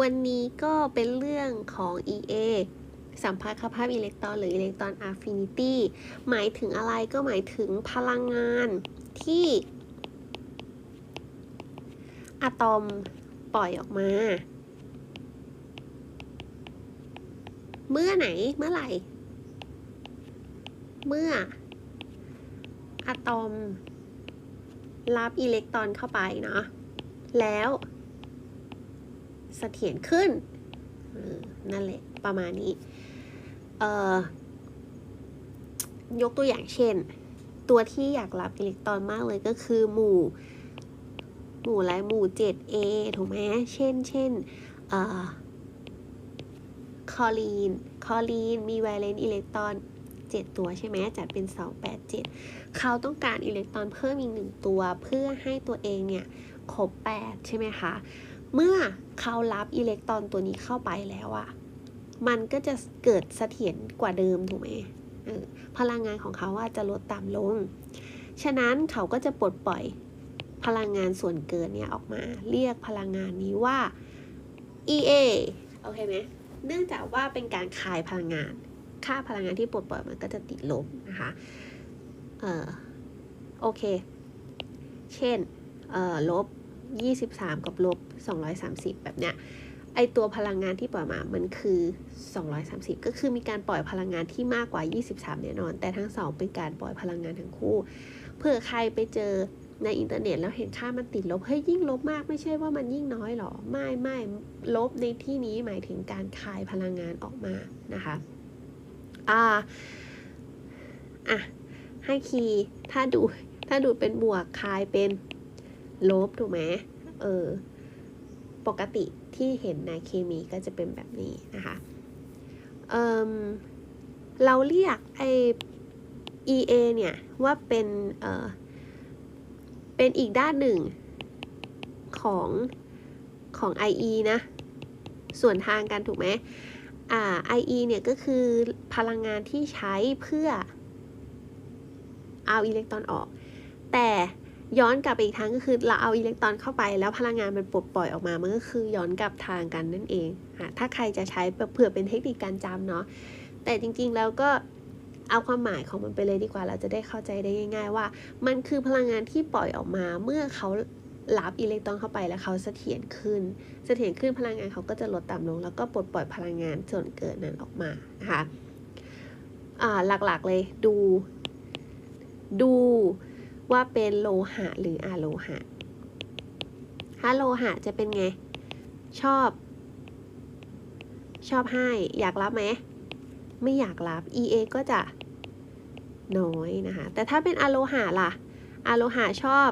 วันนี้ก็เป็นเรื่องของ EA สัมพัทธภาพอิเล็กตรอนหรืออิเล็กตรอนอะฟินิตี้หมายถึงอะไรก็หมายถึงพลังงานที่อะตอมปล่อยออกมา เมื่อไหนเมื่อไหร่ เมื่ออะตอมรับอิเล็กตรอนเข้าไปเนาะแล้ว เสถียรขึ้น นั่นแหละ ประมาณนี้ เอ่อยกตัวอย่างเช่น ตัวที่อยากรับอิเล็กตรอนมากเลยก็คือหมู่ หมู่อะไรหมู่ 7A ถูกไหมเช่น เช่นเอ่อคอลีน คอลีน มีไวเลนอิเล็กตรอน 7 ตัวใช่ไหมจัดเป็น 2 8 7 เขาต้องการอิเล็กตรอนเพิ่มอีกหนึ่งตัว เพื่อให้ตัวเองเนี่ยครบ 8 ใช่ไหมคะ เมื่อเขารับอิเล็กตรอนตัวนี้เข้าไปแล้วอะมันก็จะเกิดเสถียรกว่าเดิมถูกไหมพลังงานของเขาอะจะลดต่ำลง ฉะนั้นเขาก็จะปลดปล่อยพลังงานส่วนเกินเนี่ยออกมา เรียกพลังงานนี้ว่า EA โอเคไหมเนื่องจากว่าเป็นการคายพลังงาน ค่าพลังงานที่ปลดปล่อยมันก็จะติดลบนะคะ เออโอเค เช่น เอ่อลบ 23 กับลบ 230 แบบเนี้ยไอตัวพลังงานที่ปล่อยมา มันคือ 230 ก็คือมีการปล่อยพลังงานที่มากกว่า 23แน่นอน แต่ทั้งสองเป็นการปล่อยพลังงานทั้งคู่ เผื่อใครไปเจอในอินเทอร์เน็ตแล้วเห็นค่ามันติดลบ เฮ้ยยิ่งลบมากไม่ใช่ว่ามันยิ่งน้อยหรอ ไม่ไม่ลบในที่นี้หมายถึงการคายพลังงานออกมานะคะ อ่า อะ ให้คีย์ถ้าดู ถ้าดูเป็นบวกคายเป็น ลบถูกไหมเออ ปกติที่เห็นในเคมีก็จะเป็นแบบนี้นะคะเออเราเรียกไอ EA เนี่ย ว่าเป็นเออเป็นอีกด้านหนึ่งของของ IE นะ ส่วนทางกันถูกไหมอ่า IE เนี่ยก็คือพลังงานที่ใช้เพื่อเอาอิเล็กตรอนออก แต่ ย้อนกลับไปอีกทางก็คือเราเอาอิเล็กตรอนเข้าไป แล้วพลังงานมันปลดปล่อยออกมามันก็คือย้อนกลับทางกันนั่นเองอะถ้าใครจะใช้เผื่อเป็นเทคนิคการจำเนาะแต่จริงๆแล้วก็เอาความหมายของมันไปเลยดีกว่าเราจะได้เข้าใจได้ง่าย ๆ ว่า มันคือพลังงานที่ปล่อยออกมาเมื่อเขารับอิเล็กตรอนเข้าไปแล้วเขาเสถียรขึ้น เสถียรขึ้นพลังงานเขาก็จะลดต่ำลง แล้วก็ปลดปล่อยพลังงานส่วนเกินนั้นออกมานะคะอ่าหลักๆเลยดู ดู ว่าเป็นโลหะหรืออะโลหะถ้าโลหะจะเป็นไง ชอบชอบให้อยากรับไหม ไม่อยากรับ EA ก็จะน้อยนะคะ แต่ถ้าเป็นอะโลหะล่ะอะโลหะชอบ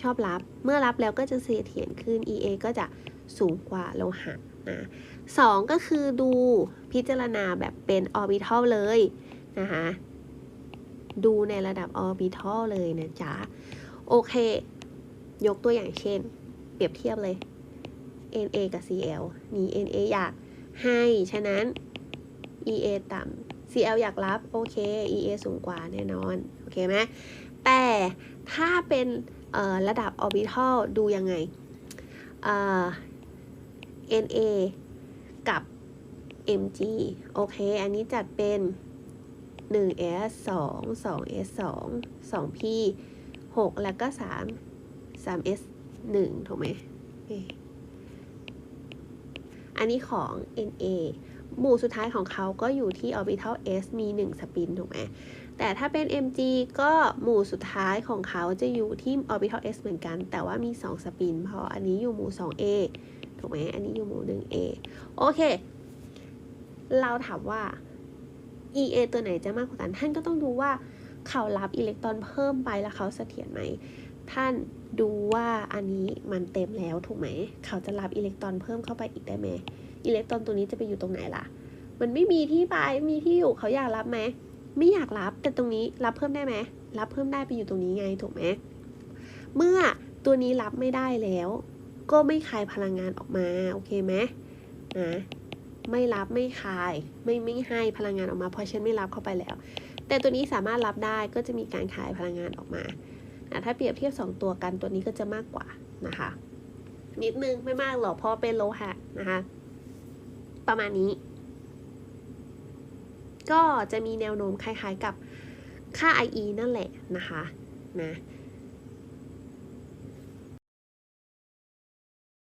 ชอบรับ เมื่อรับแล้วก็จะเสถียรขึ้น EA ก็จะสูงกว่าโลหะนะสองก็คือดูพิจารณาแบบเป็นออร์บิทัลเลยนะคะ ดูในระดับออร์บิทัลเลยนะจ๊ะ โอเค ยกตัวอย่างเช่น เปรียบเทียบเลย NA กับ CL นี่ NA อยากให้ ฉะนั้น EA ต่ำ CL อยากรับ โอเค EA สูงกว่าแน่นอน โอเคไหมแต่ถ้าเป็นระดับออร์บิทัลดูยังไง NA กับ mg โอเค อันนี้จัดเป็น 1s 2 2s 2 2p 6 แล้วก็ 3 3s 1 ถูกไหม อันนี้ของ na หมู่สุดท้ายของเขาก็อยู่ที่ orbital s มี 1 สปิน ถูกไหม แต่ถ้าเป็น mg ก็หมู่สุดท้ายของเขาจะอยู่ที่ orbital s เหมือนกัน แต่ว่ามี 2 สปิน เพราะอันนี้อยู่หมู่ 2a ถูกไหม อันนี้อยู่หมู่ 1a โอเค เราถามว่า EA ตัวไหนจะมากกว่ากัน ท่านก็ต้องดูว่าเขารับอิเล็กตรอนเพิ่มไปแล้วเขาเสถียรไหม ท่านดูว่าอันนี้มันเต็มแล้วถูกไหม เขาจะรับอิเล็กตรอนเพิ่มเข้าไปอีกได้ไหมอิเล็กตรอนตัวนี้จะไปอยู่ตรงไหนล่ะ มันไม่มีที่ไปมีที่อยู่เขาอยากรับไหม ไม่อยากรับแต่ตรงนี้รับเพิ่มได้ไหม รับเพิ่มได้ไปอยู่ตรงนี้ไงถูกไหม เมื่อตัวนี้รับไม่ได้แล้ว ก็ไม่คายพลังงานออกมาโอเคไหมนะ ไม่รับไม่คาย ไม่ไม่ให้พลังงานออกมาเพราะฉันไม่รับเข้าไปแล้ว แต่ตัวนี้สามารถรับได้ก็จะมีการคายพลังงานออกมาถ้าเปรียบเทียบ 2 ตัวกันตัวนี้ก็จะมากกว่านะคะ นิดนึงไม่มากหรอกเพราะเป็นโลหะนะคะ ประมาณนี้ ก็จะมีแนวโน้มคล้ายๆกับค่า IE นั่นแหละนะคะนะ